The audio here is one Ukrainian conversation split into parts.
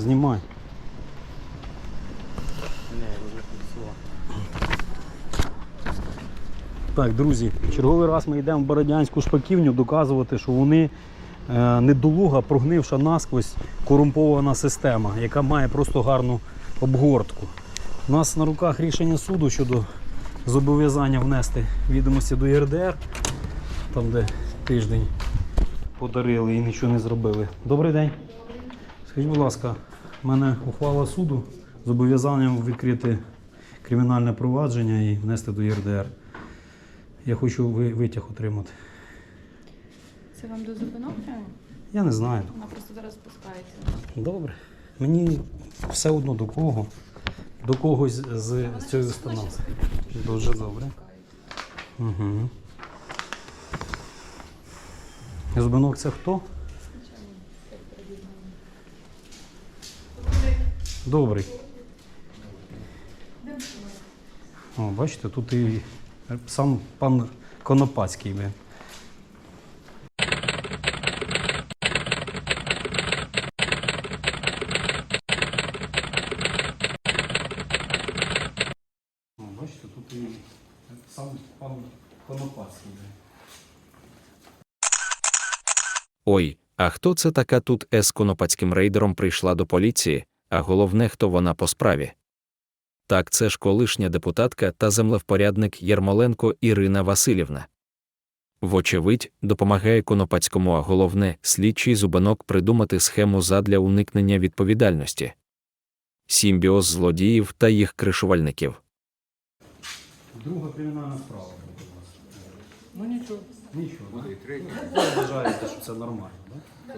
Знімай. Так, друзі, черговий раз ми йдемо в Бородянську шпаківню доказувати, що вони е, недолуга, прогнивша насквозь корумпована система, яка має просто гарну обгортку. У нас на руках рішення суду щодо зобов'язання внести відомості до ЄРДР, там де тиждень подарили і нічого не зробили. Добрий день. Скажіть, будь ласка, в мене ухвала суду з зобов'язанням відкрити кримінальне провадження і внести до ЄРДР. Я хочу витяг отримати. Це вам до зупинок прямо? Я не знаю. Вона просто зараз спускається. Добре. Мені все одно до кого. До когось з, з цієї установи. Дуже добре. Угу. Зубинок це хто? Добрий. О, бачите, тут і сам пан Конопацький. О, бачите, тут і сам пан Конопацький. Ой, а хто це така тут з конопацьким рейдером прийшла до поліції, а головне, хто вона по справі? Так, це ж колишня депутатка та землевпорядник Єрмоленко Ірина Васильівна. Вочевидь, допомагає Конопацькому, а головне, слідчий зубанок придумати схему задля уникнення відповідальності. Сімбіоз злодіїв та їх кришувальників. Друга кримінальна справа. Ну нічого. Нічого. Ви вважаєте, що це нормально, так?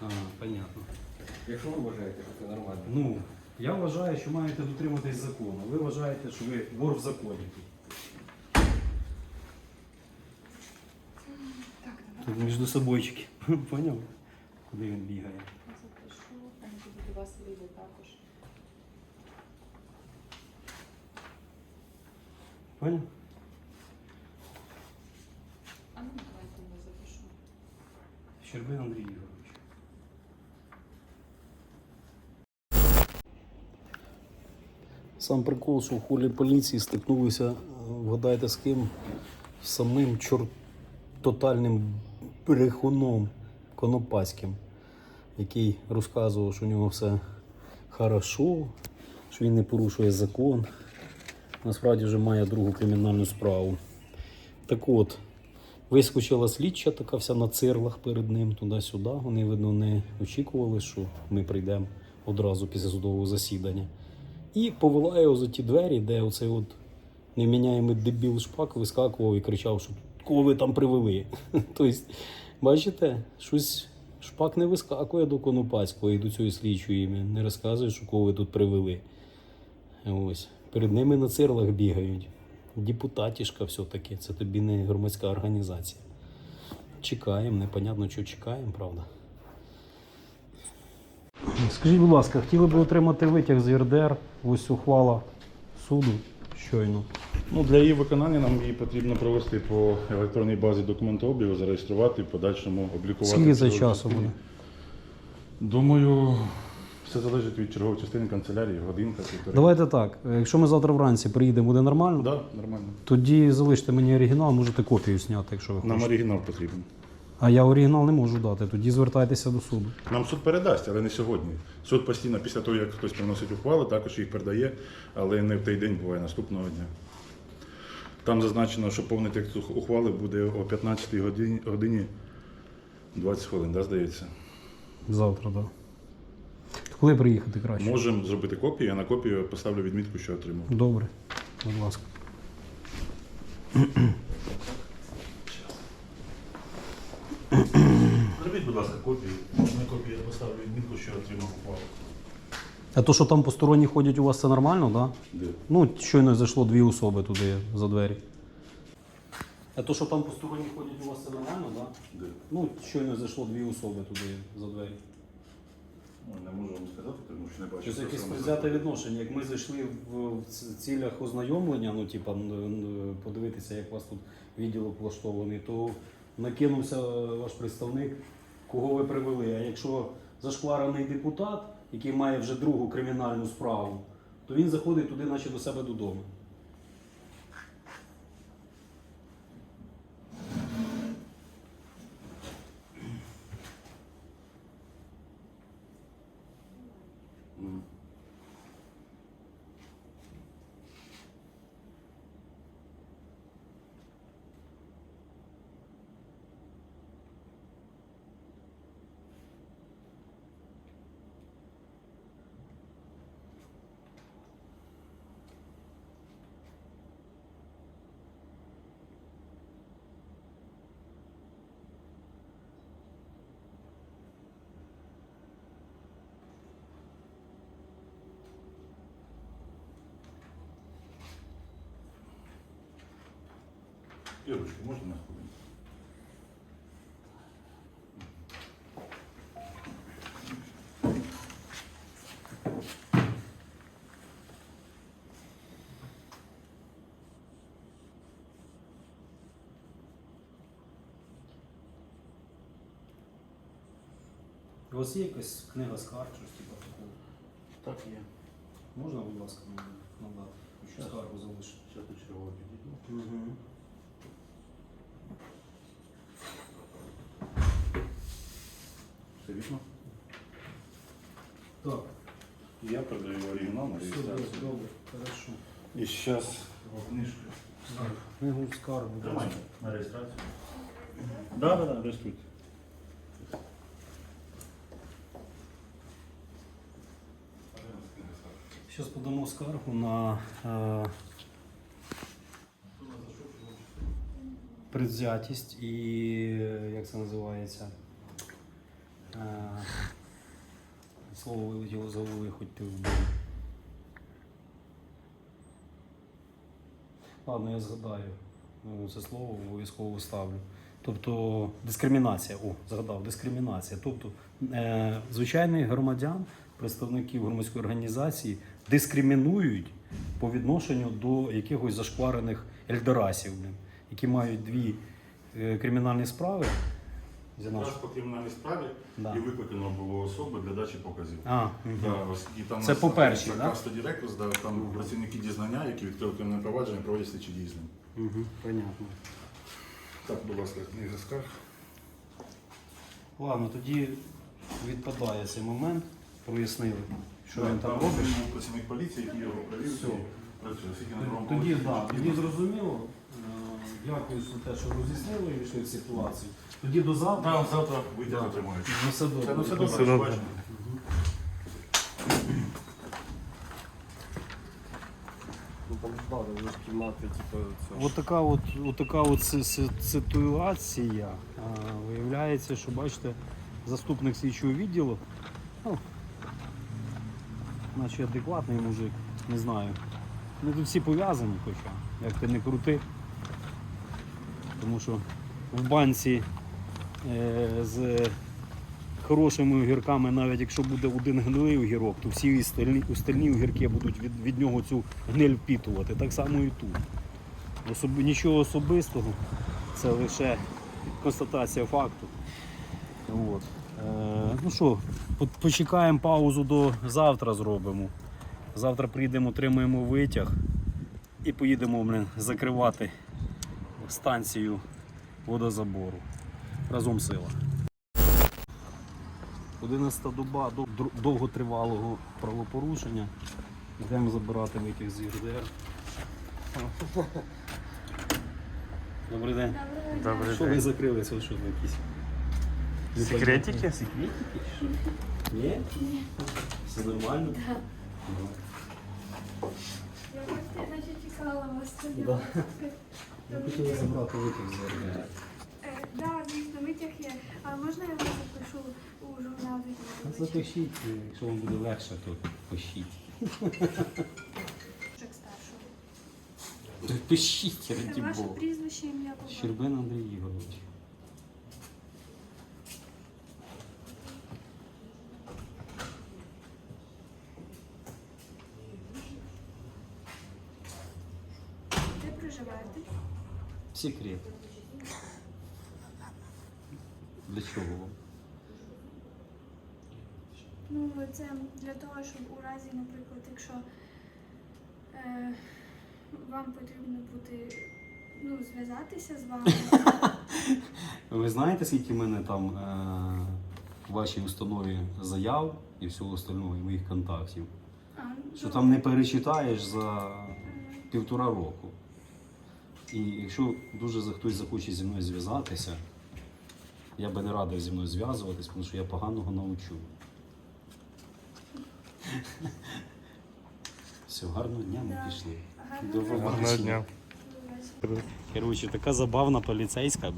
А, понятно. Якщо ви вважаєте, що це нормально. Ну, я вважаю, що маєте дотриматись закону. Ви вважаєте, що ви вор в законі. Тут між собойчики. Поняв? Куди він бігає? Запишу, там буде до вас вийде також. Поняв? А ну давайте я запишу. Щербин Андрій Ігорович. Сам прикол, що в холі поліції стикнулися, е, вгадайте з ким, самим чор... тотальним брехуном Конопаським, який розказував, що у нього все хорошо, що він не порушує закон. Насправді вже має другу кримінальну справу. Так от, Вискочила слідча, така вся на цирлах перед ним туди-сюди. Вони, видно, не очікували, що ми прийдемо одразу після судового засідання. І повела його за ті двері, де оцей от неміняємий дебіл шпак вискакував і кричав, що кого ви там привели. тобто, бачите, щось шпак не вискакує до Конопацького і до цієї слідчої не розказує, що кого ви тут привели. Ось. Перед ними на цирлах бігають. Депутатішка все-таки, це тобі не громадська організація. Чекаємо, непонятно, що чекаємо, правда. Скажіть, будь ласка, хотіли б отримати витяг з ЄРДР, ось ухвала суду щойно. Ну, для її виконання нам її потрібно провести по електронній базі документообігу, зареєструвати і подальшому облікувати. Скільки за часу буде? Думаю, все залежить від чергової частини канцелярії, годинка, півтори. Давайте так. Якщо ми завтра вранці приїдемо, буде нормально. Да, нормально. Тоді залиште мені оригінал, можете копію зняти, якщо ви хочете. Нам оригінал потрібен. А я оригінал не можу дати, тоді звертайтеся до суду. Нам суд передасть, але не сьогодні. Суд постійно після того, як хтось приносить ухвали, також їх передає, але не в той день буває наступного дня. Там зазначено, що повний текст ухвали буде о 15 годині, годині 20 хвилин, да, здається. Завтра, так. Да. Коли приїхати краще? Можемо зробити копію, я на копію поставлю відмітку, що отримав. Добре, будь ласка. Зробіть, будь ласка, копію. На копію я поставлю відмітку, що отримав ухвалу. А то, що там посторонні ходять, у вас це нормально, так? Да? Де? Ну, щойно зайшло дві особи туди за двері. А то, що там посторонні ходять, у вас це нормально, так? Да? Де? Ну, щойно зайшло дві особи туди за двері. Ну, Не можу вам сказати, тому що не бачу. Щось якесь призяте відношення. Як ми зайшли в, в цілях ознайомлення, ну, типа, подивитися, як у вас тут відділок влаштований, то накинувся ваш представник, кого ви привели. А якщо зашкварений депутат, який має вже другу кримінальну справу, то він заходить туди, наче до себе додому. Ірочка, можна на хвилину? У вас є якась книга скарг, щось типу такого? Так є. Можна, будь ласка, мені надати? Щас. скаргу залишити? Зараз до чергового підійду. Угу. Все вірно? Так, Я передаю оригінал на все реєстрацію. добре, добре, хорошо. І зараз книжку. Книгу скаргу. будь Тримай на реєстрацію. Так, так, так, реєструйте. Зараз подамо скаргу на е, предвзятість і е, як це називається? Слово вилетіло з голови, хоч ти вбив. Ладно, я згадаю. Ну, Це слово обов'язково ставлю. Тобто дискримінація. О, згадав, дискримінація. Тобто е, звичайних громадян, представників громадської організації дискримінують по відношенню до якихось зашкварених ельдорасів, які мають дві е, кримінальні справи. За наш... Зараз по кримінальній справі Да. і викликано було особи для дачі показів. А, Да, угу. оскільки там Це по першій, знаходиться да? Каста да, там працівники дізнання, які відкрили кримінальне провадження, проводять слідчі дії з ним. Угу, понятно. Так, будь ласка, книга скарг. Ладно, тоді відпадає цей момент. Прояснили, що Да, він там робить. був працівник поліції, який його провів. Все. Працює. Оскільки на другому Тоді, поверсі да, слідчі тоді зрозуміло. Дякую за те, що роз'яснили і вийшли в ситуацію. Тоді до завтра. Там завтра витяг Да. отримають. Ну, все добре. Це ну все добре, завтра. побачимо. Ну типу. От така от, от, така от си- си- ситуація. А, Виявляється, що бачите, заступник слідчого відділу, ну, наче адекватний мужик, не знаю. Вони тут всі пов'язані, хоча, як ти не крути. Тому що в банці е, з хорошими огірками, навіть якщо буде один гнилий огірок, то всі остальні, огірки будуть від, від нього цю гниль впітувати. Так само і тут. Особ... Нічого особистого, це лише констатація факту. От. Е, ну що, почекаємо паузу до завтра зробимо. Завтра прийдемо, отримаємо витяг і поїдемо блин, закривати станцію водозабору. Разом сила. 11 доба довготривалого правопорушення. Йдемо забирати витяг з ЄРДР. Добрий день. Добрий Що ви закрилися? Що ви якісь? Секретики? Секретики? Що? Ні? Все нормально? Ну. Я просто наче чекала вас сьогодні. Да. Я хотів забрати витяг з ЄРДР. Так, Да, звісно, витяг є. А можна я вас запишу у журнал. Запишіть, якщо вам буде легше, то пишіть. Пишіть, Це Бога. ваше прізвище, ім'я по. Щербин Андрій Ігорович. Де? Секрет. Для чого вам? Ну, це для того, щоб у разі, наприклад, якщо е, вам потрібно бути, ну, зв'язатися з вами. Ви знаєте, скільки в мене там е, в вашій установі заяв і всього остального, і моїх контактів? А, Що ну, там не перечитаєш за півтора року. І якщо дуже за хтось захоче зі мною зв'язатися, я би не радив зі мною зв'язуватись, тому що я поганого научу. Все, гарного дня, ми пішли. До побачення. Коротше, така забавна поліцейська.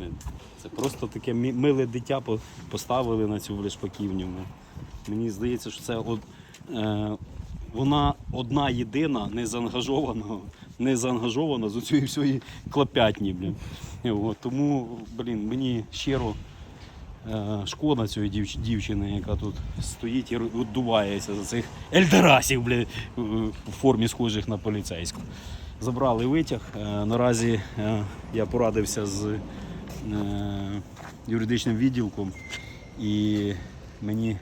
Це просто таке миле дитя поставили на цю шпаківню. Мені здається, що це от, е, вона одна єдина, не заангажована, не заангажована з цієї всієї клопятні. Тому, блін, мені щиро е, шкода цієї дівч- дівчини, яка тут стоїть і віддувається за цих ельдерасів блін, в формі схожих на поліцейську забрали витяг. Е, Наразі е, я порадився з е, юридичним відділком і мені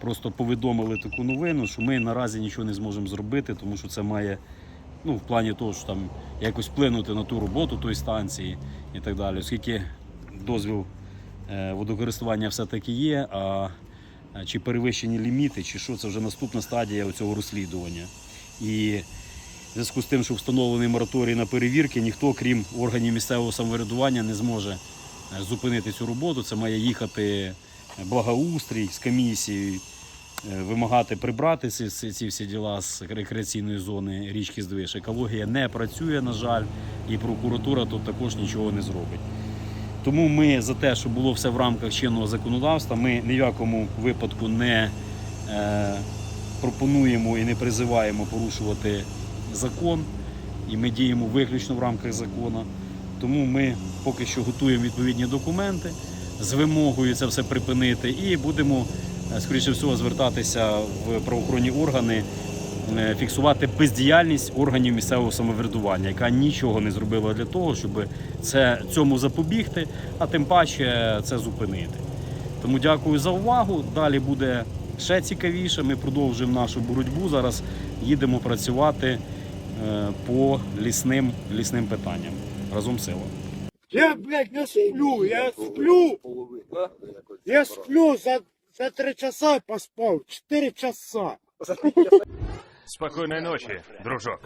просто повідомили таку новину, що ми наразі нічого не зможемо зробити, тому що це має ну, в плані того, що там якось вплинути на ту роботу тої станції і так далі, оскільки дозвіл е, водокористування все-таки є, а чи перевищені ліміти, чи що, це вже наступна стадія цього розслідування. І в зв'язку з тим, що встановлений мораторій на перевірки, ніхто, крім органів місцевого самоврядування, не зможе е, зупинити цю роботу. Це має їхати благоустрій з комісією, вимагати прибрати ці, ці, всі діла з рекреаційної зони річки Здвиж. Екологія не працює, на жаль, і прокуратура тут також нічого не зробить. Тому ми за те, щоб було все в рамках чинного законодавства, ми ні в якому випадку не е, пропонуємо і не призиваємо порушувати закон, і ми діємо виключно в рамках закону. Тому ми поки що готуємо відповідні документи з вимогою це все припинити, і будемо, е, скоріше всього, звертатися в правоохоронні органи, е, фіксувати бездіяльність органів місцевого самоврядування, яка нічого не зробила для того, щоб це цьому запобігти, а тим паче це зупинити. Тому дякую за увагу. Далі буде ще цікавіше. Ми продовжуємо нашу боротьбу. Зараз їдемо працювати е, по лісним, лісним питанням разом з силою. Я, блядь, не сплю, я сплю. Я сплю, за, за три часа поспав, четыре часа. Спокойной ночи, дружок.